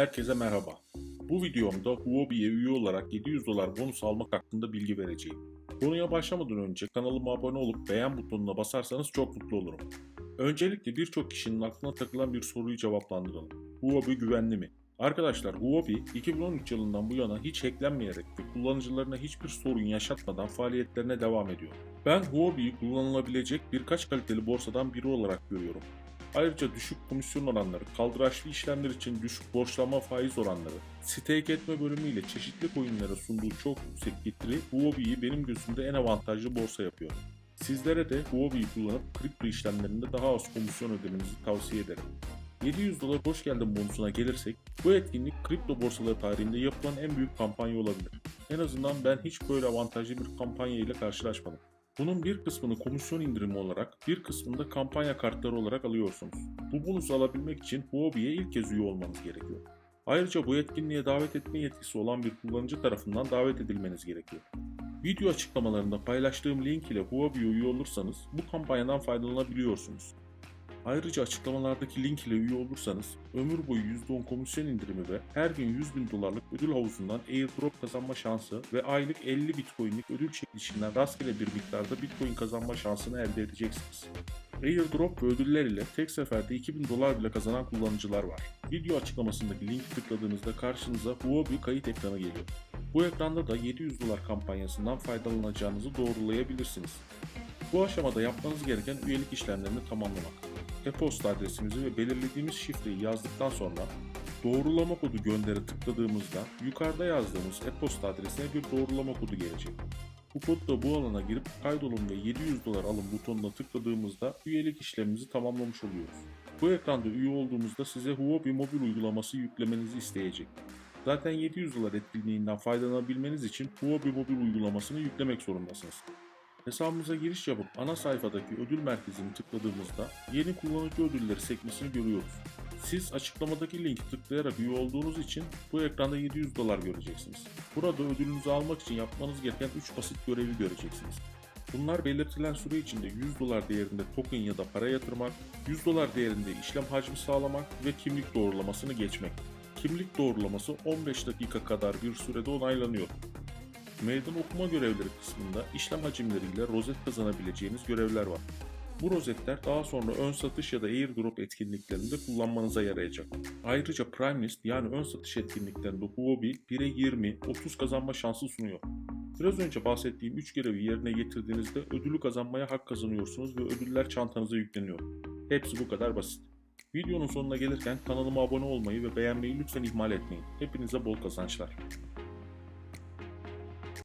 Herkese merhaba. Bu videomda Huobi'ye üye olarak 700 dolar bonus almak hakkında bilgi vereceğim. Konuya başlamadan önce kanalıma abone olup beğen butonuna basarsanız çok mutlu olurum. Öncelikle birçok kişinin aklına takılan bir soruyu cevaplandıralım. Huobi güvenli mi? Arkadaşlar Huobi 2013 yılından bu yana hiç hacklenmeyerek ve kullanıcılarına hiçbir sorun yaşatmadan faaliyetlerine devam ediyor. Ben Huobi'yi kullanılabilecek birkaç kaliteli borsadan biri olarak görüyorum. Ayrıca düşük komisyon oranları, kaldıraçlı işlemler için düşük borçlanma faiz oranları, stake etme bölümüyle çeşitli coinlere sunduğu çok yüksek getiri Huobi'yi benim gözümde en avantajlı borsa yapıyor. Sizlere de Huobi'yi kullanıp kripto işlemlerinde daha az komisyon ödemenizi tavsiye ederim. 700 dolar hoş geldin bonusuna gelirsek, bu etkinlik kripto borsaları tarihinde yapılan en büyük kampanya olabilir. En azından ben hiç böyle avantajlı bir kampanya ile karşılaşmadım. Bunun bir kısmını komisyon indirimi olarak, bir kısmını da kampanya kartları olarak alıyorsunuz. Bu bonusu alabilmek için Huobi'ye ilk kez üye olmanız gerekiyor. Ayrıca bu etkinliğe davet etme yetkisi olan bir kullanıcı tarafından davet edilmeniz gerekiyor. Video açıklamalarında paylaştığım link ile Huobi'ye üye olursanız bu kampanyadan faydalanabiliyorsunuz. Ayrıca açıklamalardaki link ile üye olursanız ömür boyu %10 komisyon indirimi ve her gün 100 bin dolarlık ödül havuzundan airdrop kazanma şansı ve aylık 50 bitcoinlik ödül çekilişinden rastgele bir miktarda bitcoin kazanma şansını elde edeceksiniz. Airdrop ve ödüller ile tek seferde 2000 dolar bile kazanan kullanıcılar var. Video açıklamasındaki linki tıkladığınızda karşınıza Huobi kayıt ekranı geliyor. Bu ekranda da 700 dolar kampanyasından faydalanacağınızı doğrulayabilirsiniz. Bu aşamada yapmanız gereken üyelik işlemlerini tamamlamak. E-posta adresimizi ve belirlediğimiz şifreyi yazdıktan sonra doğrulama kodu gönderi tıkladığımızda yukarıda yazdığımız e-posta adresine bir doğrulama kodu gelecek. Bu kodla bu alana girip kaydolun ve 700 dolar alın butonuna tıkladığımızda üyelik işlemimizi tamamlamış oluyoruz. Bu ekranda üye olduğumuzda size Huobi mobil uygulaması yüklemenizi isteyecek. Zaten 700 dolar etkinliğinden faydalanabilmeniz için Huobi mobil uygulamasını yüklemek zorundasınız. Hesabımıza giriş yapıp ana sayfadaki ödül merkezini tıkladığımızda yeni kullanıcı ödülleri sekmesini görüyoruz. Siz açıklamadaki linki tıklayarak üye olduğunuz için bu ekranda 700 dolar göreceksiniz. Burada ödülünüzü almak için yapmanız gereken 3 basit görevi göreceksiniz. Bunlar belirtilen süre içinde 100 dolar değerinde token ya da para yatırmak, 100 dolar değerinde işlem hacmi sağlamak ve kimlik doğrulamasını geçmek. Kimlik doğrulaması 15 dakika kadar bir sürede onaylanıyor. Meydan okuma görevleri kısmında işlem hacimleriyle rozet kazanabileceğiniz görevler var. Bu rozetler daha sonra ön satış ya da airdrop etkinliklerinde kullanmanıza yarayacak. Ayrıca Prime List yani ön satış etkinliklerinde Huobi 1'e 20, 30 kazanma şansı sunuyor. Biraz önce bahsettiğim 3 görevi yerine getirdiğinizde ödülü kazanmaya hak kazanıyorsunuz ve ödüller çantanıza yükleniyor. Hepsi bu kadar basit. Videonun sonuna gelirken kanalıma abone olmayı ve beğenmeyi lütfen ihmal etmeyin. Hepinize bol kazançlar.